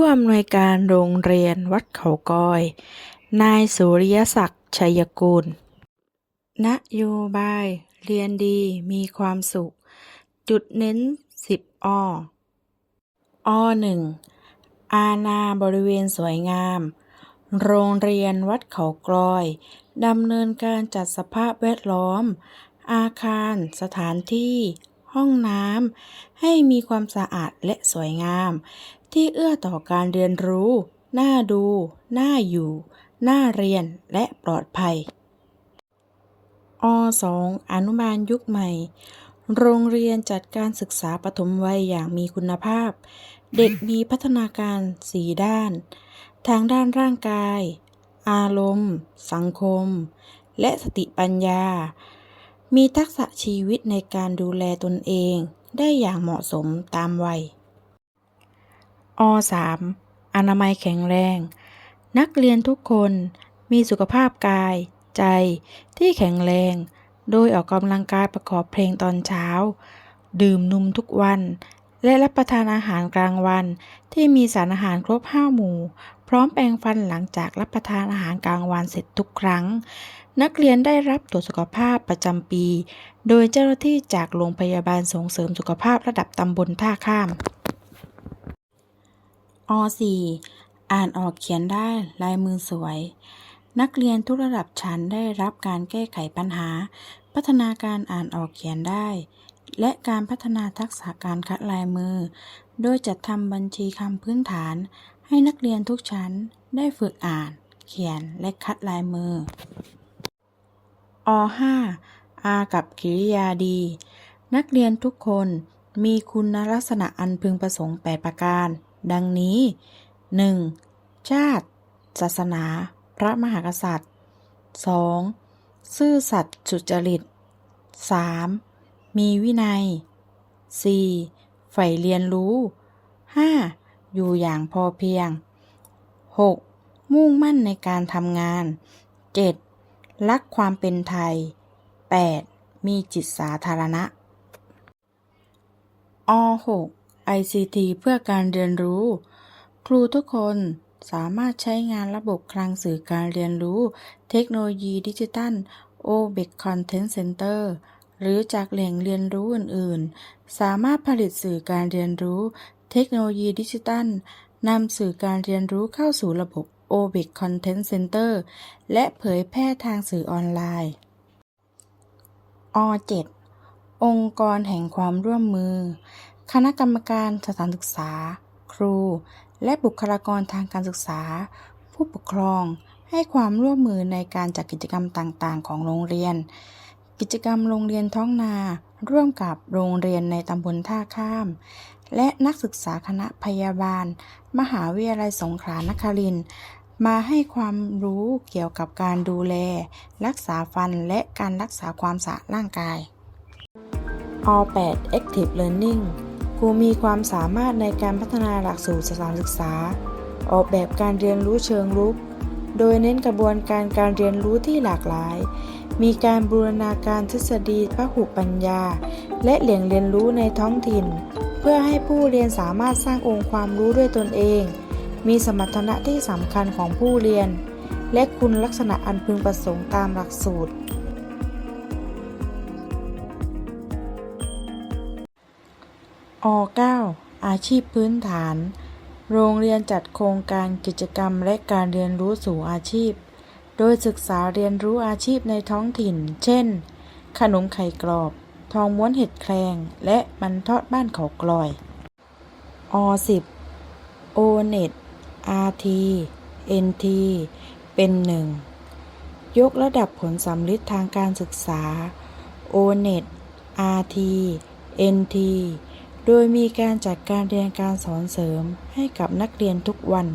ผู้อำนวยการโรงเรียนวัดเขากอย นายสุริยศักดิ์ชัยกุลนโยบาย เรียนดีมีความสุข จุดเน้น 10ออหนึ่งอาณาบริเวณสวยงาม โรงเรียนวัดเขากลอยดำเนินการจัดสภาพแวดล้อม อาคาร สถานที่ ห้องน้ำให้มีความสะอาดและสวยงาม ที่เอื้อต่อการเรียนรู้ น่าดู น่าอยู่ น่าเรียน และปลอดภัยอ2อนุบาลยุคใหม่ โรงเรียนจัดการศึกษาปฐมวัยอย่างมีคุณภาพ เด็กมีพัฒนาการสีด้าน ทางด้านร่างกาย อารมณ์ สังคม และสติปัญญา มีทักษะชีวิตในการดูแลตนเอง ได้อย่างเหมาะสมตามวัยอ3อนามัยแข็งแรง นักเรียนทุกคนมีสุขภาพกาย ใจที่แข็งแรง โดยออกกำลังกายประกอบเพลงตอนเช้า ดื่มนมทุกวัน และรับประทานอาหารกลางวัน ที่มีสารอาหารครบห้าหมู่ พร้อมแปรงฟันหลังจากรับประทานอาหารกลางวันเสร็จทุกครั้ง นักเรียนได้รับตรวจสุขภาพประจำปี โดยเจ้าหน้าที่จากโรงพยาบาลส่งเสริมสุขภาพระดับตำบลท่าข้ามอ4อ่านออกเขียนได้ลายมือสวย นักเรียนทุกระดับชั้นได้รับการแก้ไขปัญหา พัฒนาการอ่านออกเขียนได้ และการพัฒนาทักษะการคัดลายมือ โดยจัดทำบัญชีคำพื้นฐาน ให้นักเรียนทุกชั้นได้ฝึกอ่าน เขียนและคัดลายมืออ5อากับกิริยาดี นักเรียนทุกคนมีคุณลักษณะอันพึงประสงค์ 8 ประการ ดังนี้ 1. ชาติ ศาสนา พระมหากษัตริย์ 2. ซื่อสัตย์สุจริต 3. มีวินัย 4. ใฝ่เรียนรู้ 5. อยู่อย่างพอเพียง 6. มุ่งมั่นในการทำงาน 7. รักความเป็นไทย 8. มีจิตสาธารณะอ6 ICT เพื่อการเรียนรู้ ครูทุกคนสามารถใช้งานระบบคลังสื่อการเรียนรู้ เทคโนโลยีดิจิทัล OBEC Content Center หรือจากแหล่งเรียนรู้อื่น ๆ สามารถผลิตสื่อการเรียนรู้ เทคโนโลยีดิจิทัลนำสื่อการเรียนรู้เข้าสู่ระบบ OBEC Content Center และเผยแพร่ทางสื่อออนไลน์อ7องค์กรแห่งความร่วมมือ คณะกรรมการสถานศึกษา ครู และบุคลากรทางการศึกษา ผู้ปกครองให้ความร่วมมือในการจัดกิจกรรมต่าง ๆ ของโรงเรียน กิจกรรมโรงเรียนท้องนา ร่วมกับโรงเรียนในตำบลท่าข้าม และนักศึกษาคณะพยาบาล มหาวิทยาลัยสงขลานครินทร์มาให้ความรู้เกี่ยวกับการดูแล รักษาฟันและการรักษาความสะอาดร่างกายอ8 Active Learning ครูมีความสามารถในการพัฒนาหลักสูตรสถานศึกษา ออกแบบการเรียนรู้เชิงรุก โดยเน้นกระบวนการการเรียนรู้ที่หลากหลาย มีการบูรณาการทฤษฎีพหุปัญญา และแหล่งเรียนรู้ในท้องถิ่น เพื่อให้ผู้เรียนสามารถสร้างองค์ความรู้ด้วยตนเอง มีสมรรถนะที่สำคัญของผู้เรียน และคุณลักษณะอันพึงประสงค์ตามหลักสูตร อ 9 อาชีพพื้นฐาน โรงเรียนจัดโครงการกิจกรรมและการเรียนรู้สู่อาชีพ โดยศึกษาเรียนรู้อาชีพในท้องถิ่น เช่น ขนมไข่กรอบ ทองม้วนเห็ดแครง และมันทอดบ้านเขากลอยอ10 o n e t RT NT เป็นหนึ่งยกระดับผลสำลิดทางการศึกษา o n e t RT NT โดยมีการจัดการเรียนการสอนเสริมให้กับนักเรียนทุกวัน